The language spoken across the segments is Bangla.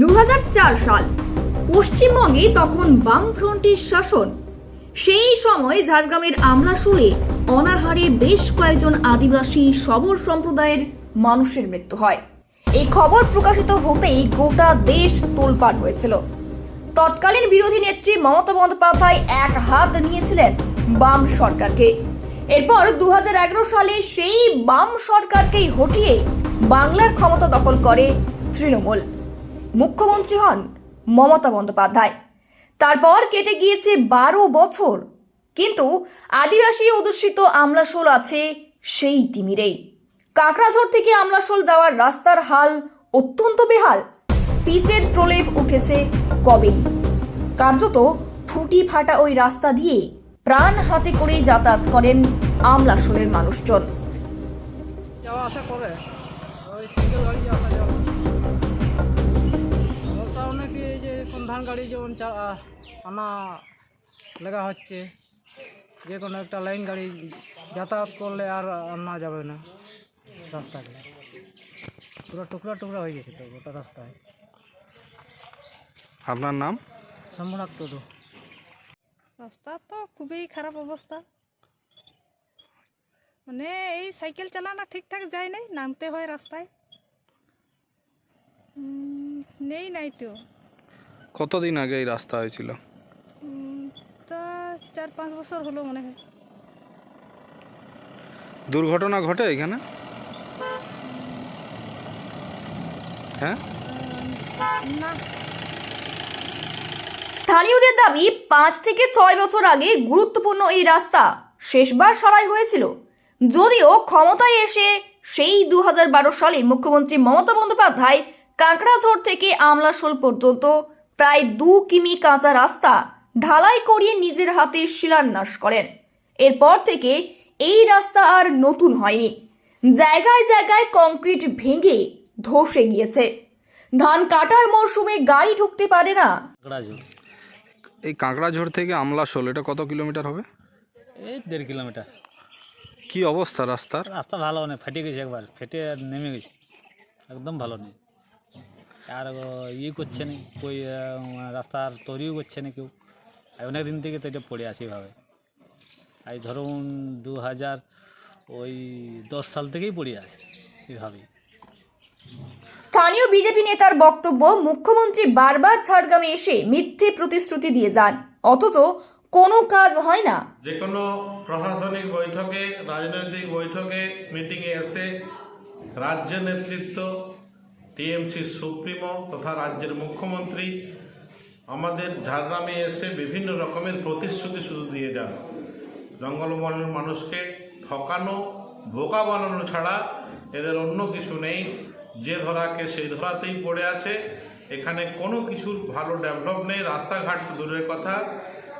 দু হাজার চার সাল, পশ্চিমবঙ্গে তখন বামফ্রন্টের শাসন। সেই সময় ঝাড়গ্রামের আমলাশুলে অনাহারে বেশ কয়েকজন আদিবাসী সবর সম্প্রদায়ের মানুষের মৃত্যু হয়। এই খবর প্রকাশিত হতেই গোটা দেশ তোলপাট হয়েছিল। তৎকালীন বিরোধী নেত্রী মমতা বন্দ্যোপাধ্যায় এক হাত নিয়েছিলেন বাম সরকারকে। এরপর দু হাজার এগারো সালে সেই বাম সরকারকেই হটিয়ে বাংলার ক্ষমতা দখল করে তৃণমূল। মুখ্যমন্ত্রী হন মমতা বন্দ্যোপাধ্যায়। তারপর কেটে গিয়েছে বারো বছর। কিন্তু আদিবাসী অধ্যুষিত আমলাশোল আছে সেই তিমিরেই। কাকড়াঝড় থেকে আমলাশোল যাওয়ার রাস্তার হাল অত্যন্ত বেহাল। পিচের প্রলেপ উঠেছে কবেই? কার্যত ফুটি ফাটা ওই রাস্তা দিয়ে প্রাণ হাতে করে যাতায়াত করেন আমলাশোলের মানুষজন। যাওয়া আসা করে। ওই সিঙ্গেল গাড়ি আসা যাওয়া। ধান গাড়ি যেমন চা- আনা লেগা হচ্ছে যে কোনো একটা লাইন গাড়ি যাতায়াত করলে আর আনা যাবে না রাস্তাতে পুরো টুকরা টুকরা হয়ে গেছে তো গোটা রাস্তায়। আপনার নাম? সম্রাট টুডু রাস্তা তো খুবই খারাপ অবস্থা। মানে এই সাইকেল চালানো ঠিকঠাক যায় নাই নামতে হয় রাস্তায়। নেই নাই তো। কতদিন আগে এই রাস্তা হয়েছিল? তা চার পাঁচ বছর হলো মনে হয়। দুর্ঘটনা ঘটে এখানে? হ্যাঁ? না। স্থানীয়দের দাবি পাঁচ থেকে ছয় বছর আগে গুরুত্বপূর্ণ এই রাস্তা শেষবার সরাই হয়েছিল। যদিও ক্ষমতায় এসে সেই দু হাজার বারো সালে মুখ্যমন্ত্রী মমতা বন্দ্যোপাধ্যায় কাঁকড়াঝড় থেকে আমলাশোল পর্যন্ত প্রায় দু কিমি কাঁচা রাস্তা ঢালাই করিয়ে নিজের হাতে শিলান্যাস করেন। এরপর থেকে এই রাস্তা আর নতুন হয়নি। জায়গায় জায়গায় কংক্রিট ভেঙে ধসে গিয়েছে। ধান কাটার মরশুমে গাড়ি ঢুকতে পারে না। এই কাঁকড়াঝোড় থেকে আমলাশোল এটা কত কিলোমিটার হবে? এই দেড় কিলোমিটার। কি অবস্থা রাস্তার? রাস্তা ভালো নেই ফেটে গেছে একবার ফেটে নেমে গেছে। একদম ভালো নেই। আর ইয়ে করছে না কই রাস্তার তৈরিও করছে না কেউ আর অনেক দিন থেকে তো এটা পড়ে আছে এভাবে এই ধরুন দু হাজার ওই দশ সাল থেকেই পড়ে আছে এভাবেই স্থানীয় বিজেপি নেতার বক্তব্য মুখ্যমন্ত্রী বারবার ঝাড়গ্রামে এসে মিথ্যে প্রতিশ্রুতি দিয়ে যান অথচ কোনো কাজ হয় না যে কোনো প্রশাসনিক বৈঠকে রাজনৈতিক বৈঠকে মিটিংয়ে এসে রাজ্য নেতৃত্ব টিএমসি সুপ্রিমো তথা রাজ্যের মুখ্যমন্ত্রী আমাদের ঝাড়গ্রামে এসে বিভিন্ন রকমের প্রতিশ্রুতি শুধু দিয়ে যান। জঙ্গলমহলের মানুষকে ঠকানো বোকা বানানো ছাড়া এদের অন্য কিছু নেই। যে ধরাকে সেই ধরাতেই পড়ে আছে। এখানে কোনো কিছুর ভালো ডেভেলপ নেই। রাস্তাঘাট দূরের কথা।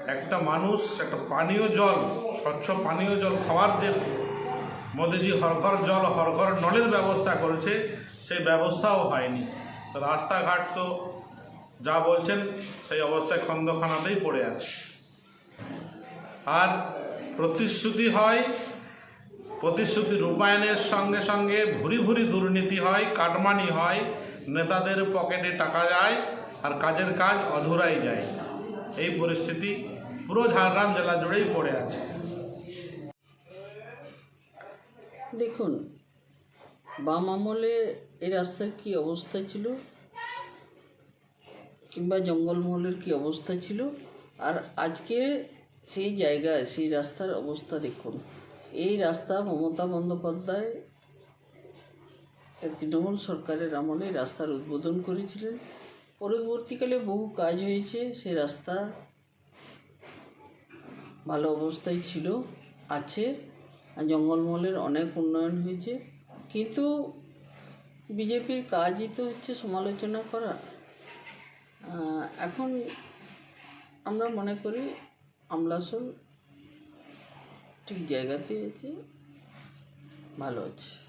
একটা মানুষ, একটা পানীয় জল, স্বচ্ছ পানীয় জল খাওয়ার যে মোদিজি হরঘর জল, হরঘর নলের ব্যবস্থা করেছে সেই ব্যবস্থাও হয়নি। রাস্তাঘাট তো যা বলছেন, সেই অবস্থায় খন্দখানাতেই পড়ে আছে। আর প্রতিশ্রুতি হয়, প্রতিশ্রুতি রূপায়ণের সঙ্গে সঙ্গে ভুরি ভুরি দুর্নীতি হয়, কাটমানি হয়, নেতাদের পকেটে টাকা যায় আর কাজের কাজ অধুরাই যায়। এই পরিস্থিতি পুরো ঝাড়গ্রাম জেলা জুড়েই পড়ে আছে। দেখুন, বাম আমলে এই রাস্তার কি অবস্থা ছিল? কিংবা জঙ্গলমহলের কি অবস্থা ছিল? আর আজকে সেই জায়গায় সেই রাস্তার অবস্থা দেখুন। এই রাস্তা মমতা বন্দ্যোপাধ্যায় তৃণমূল সরকারের আমলে রাস্তার উদ্বোধন করেছিলেন। পরবর্তীকালে বহু কাজ হয়েছে সেই রাস্তা ভালো অবস্থায় ছিল, আছে। জঙ্গলমহলের অনেক উন্নয়ন হয়েছে। কিন্তু বিজেপির কাজই তো হচ্ছে সমালোচনা করা। এখন আমরা মনে করি আমলাসল ঠিক জায়গাতেই আছে ভালো আছে।